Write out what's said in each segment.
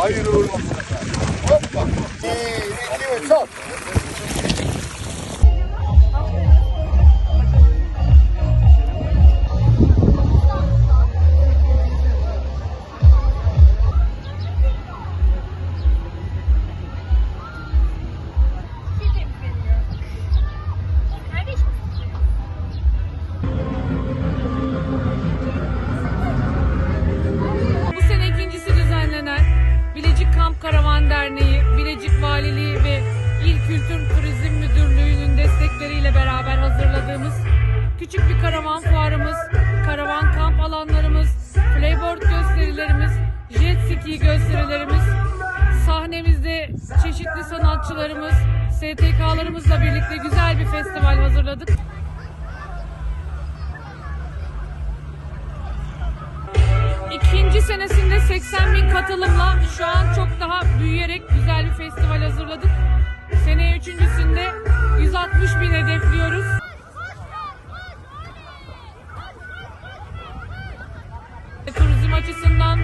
hayırlı uğurlu efendim. Hoppa. Bir, iki, üç, hop. Küçük bir karavan fuarımız, karavan kamp alanlarımız, playboard gösterilerimiz, jet ski gösterilerimiz, sahnemizde çeşitli sanatçılarımız, STK'larımızla birlikte güzel bir festival hazırladık. İkinci senesinde 80 bin katılımla şu an çok daha büyüyerek güzel bir festival hazırladık. Seneye üçüncüsünde 160 bin hedefliyoruz. Açısından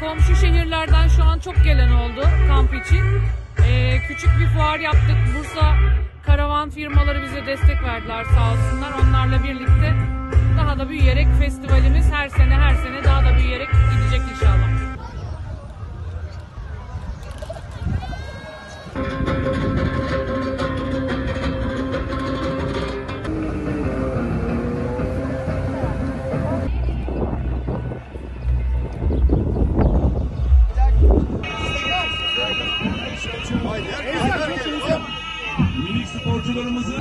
komşu şehirlerden şu an çok gelen oldu kamp için. Ee, küçük bir fuar yaptık. Bursa karavan firmaları bize destek verdiler sağ olsunlar. Onlarla birlikte daha da büyüyerek festivalimiz her sene Minik sporcularımızı